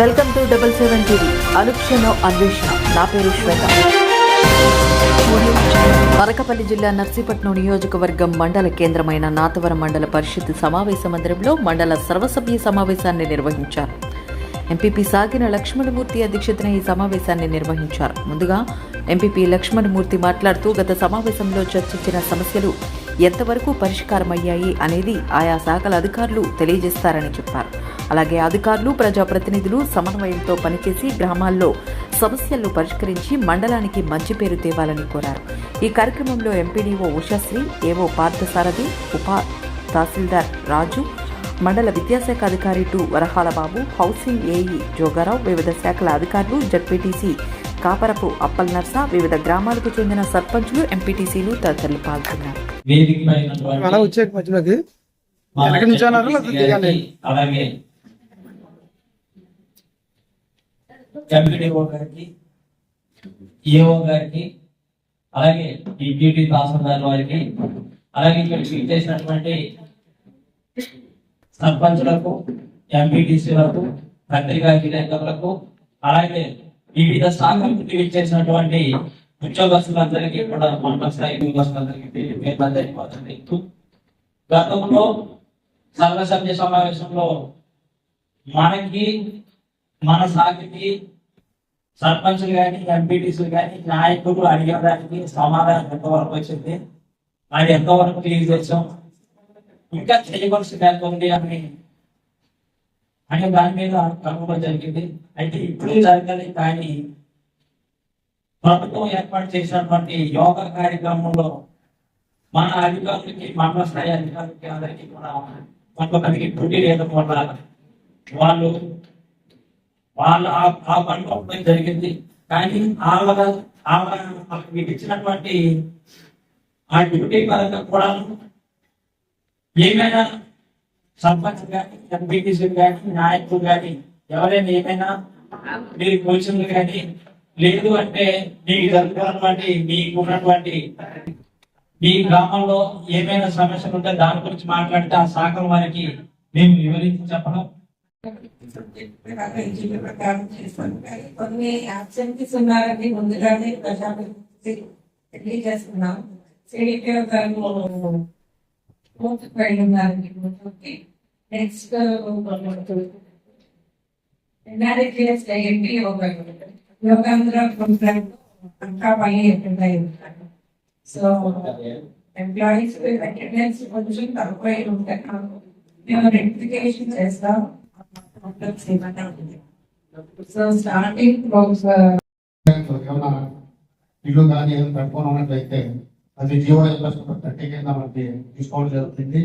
Welcome to double seven TV. అనుక్షణం అన్వేషణ. నా పేరు శ్వేత. అనకపల్లి జిల్లా నర్సీపట్నం నియోజకవర్గం మండల కేంద్రమైన నాతవరం మండల పరిషత్ సమావేశ మందిరంలో మండల సర్వసభ్య సమావేశాన్ని నిర్వహించారు. ఎంపీపీ సాగిన లక్ష్మణమూర్తి అధ్యక్షతన ఈ సమావేశాన్ని నిర్వహించారు. ముందుగా ఎంపీపీ లక్ష్మణమూర్తి మాట్లాడుతూ గత సమావేశంలో చర్చించిన సమస్యలు ఎంతవరకు పరిష్కారమయ్యాయి అనేది ఆయా శాఖల అధికారులు తెలియజేస్తారని చెప్పారు. అలాగే అధికారులు ప్రజాప్రతినిధులు సమన్వయంతో పనిచేసి గ్రామాల్లో సమస్యలను పరిష్కరించి మండలానికి మంచి పేరు తేవాలని కోరారు. ఈ కార్యక్రమంలో ఎంపీడీఓ ఉషాశ్రీ ఏవో పార్థసారథి ఉపా తహసీల్దార్ రాజు మండల విద్యాశాఖ అధికారి టు వరహాల బాబు హౌసింగ్ ఏఈ జోగారావు వివిధ శాఖల అధికారులు జడ్పీటీసీ కాపరపు అప్పల్ నర్స వివిధ గ్రామాలకు చెందిన సర్పంచులు ఎంపీటీసీలు తదితరులు పాల్గొన్నారు. వేదిక ఎంపీడీఓ గారికి ఈఓ గారికి అలాగే డిప్యూటీ తహసీల్దార్ వారికి అలాగే ఇక్కడ చేసినటువంటి సర్పంచులకు ఎంపీటీసీలకు పత్రికా విలేకరులకు అలాగే వివిధ శాఖలకు చేసినటువంటి ఉద్యోగస్తులందరికీ కూడా మండల స్థాయి ఉద్యోగస్తులందరికీ పేర్లు గతంలో సర్వసభ్య సమావేశంలో మనకి మన శాఖకి సర్పంచులు కానీ ఎంపీటీసీలు కానీ నాయకులు అడిగేదానికి సమాధానం ఎంతవరకు వచ్చింది? అది ఎంతవరకు క్లియర్ చేసాం? ఇంకా చేయవలసింది ఎంత ఉంది అని అనే దాని మీద కనుగోలు జరిగింది. అయితే ఇప్పుడు జరగాలి కానీ ప్రభుత్వం ఏర్పాటు చేసినటువంటి యోగా కార్యక్రమంలో మన అధికారులకి మండల స్థాయి అధికారులకి అందరికీ కూడా కొంతమందికి డ్యూటీ లేకపోవడం వాళ్ళు వాళ్ళ ఆ- పని పంపడం జరిగింది. కానీ ఆవిడ ఆవిడ వాళ్ళకి ఇచ్చినటువంటి ఆ డ్యూటీ పరంగా కూడా ఏమైనా సర్పంచ్ కానీ ఎంపీటీసీ కానీ నాయకులు కానీ ఎవరైనా ఏమైనా మీరు కోచింగ్లు కానీ లేదు అంటే మీకు జరుగుతున్నటువంటి మీకు ఉన్నటువంటి మీ గ్రామంలో ఏమైనా సమస్యలు ఉంటే దాని గురించి మాట్లాడితే ఆ శాఖల వారికి మేము వివరించి చెప్పడం ప్రకారం చేస్తాం కానీ కొన్ని అబ్సెంటీస్ ఉన్నారని ముందుగానే ప్రజాప్రతినిధి తెలియజేస్తున్నాం సిడిపి గారు మూతపై ఉన్నారని ముందుకి next NRITS MP yoga Yogandhra program ఇంకా పని అటెండ్ ఉంటారు సో ఎంప్లాయీస్ అటెండెన్స్ కొంచెం తక్కువ ఉంటాయి మేము రెక్టిఫికేషన్ చేస్తాం ప్రాబ్లమ్స్ ఏమైనా సో స్టార్టింగ్ ఇల్లు కానీ ఏదైనా కట్టుకొని ఉన్నట్లయితే అది జీవో థర్టీ కింద మనకి డిస్కౌంట్ జరుగుతుంది.